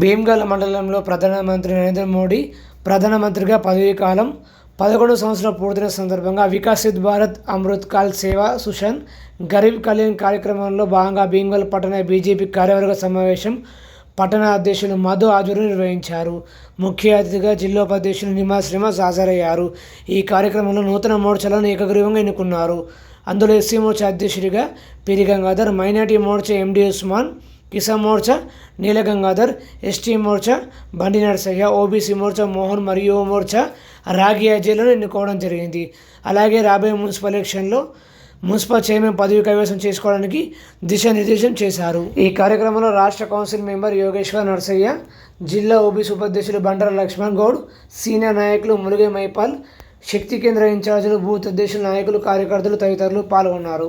భీమ్గల్ మండలంలో ప్రధానమంత్రి నరేంద్ర మోడీ ప్రధానమంత్రిగా పదవీ కాలం పదకొండు సంవత్సరాలు పూర్తయిన సందర్భంగా వికసిత్ భారత్ అమృత్ కాల్ సేవా సుషన్ గరీబ్ కళ్యాణ్ కార్యక్రమంలో భాగంగా భీమ్గల్ పట్టణ బీజేపీ కార్యవర్గ సమావేశం పట్టణ అధ్యక్షులు మధు ఆధ్వర్యం నిర్వహించారు. ముఖ్య అతిథిగా జిల్లోపాధ్యక్షులు నిమా శ్రీనివాస్ హాజరయ్యారు. ఈ కార్యక్రమంలో నూతన మోర్చాలను ఏకగ్రీవంగా ఎన్నుకున్నారు. అందులో ఎస్సీ మోర్చా అధ్యక్షుడిగా Piri Gangadhar minority Morcha MD Usman Kisan Morcha Neela Gangadhar ST Morcha Bandi Narasayya OBC Morcha Mohan మరియు మోర్చా రాగి అజయ్లను ఎన్నుకోవడం జరిగింది. అలాగే రాబోయే మున్సిపల్ ఎలక్షన్లో మున్సిపల్ చైర్మన్ పదవి కైవసం చేసుకోవడానికి దిశానిర్దేశం చేశారు. ఈ కార్యక్రమంలో రాష్ట్ర కౌన్సిల్ మెంబర్ యోగేశ్వర్ నరసయ్య జిల్లా ఓబీసీ ఉపాధ్యక్షులు బండార లక్ష్మణ్ గౌడ్ సీనియర్ నాయకులు ములుగే మైపాల్ శక్తి కేంద్ర ఇన్ఛార్జీలు బూత్ అధ్యక్షులు నాయకులు కార్యకర్తలు తదితరులు పాల్గొన్నారు.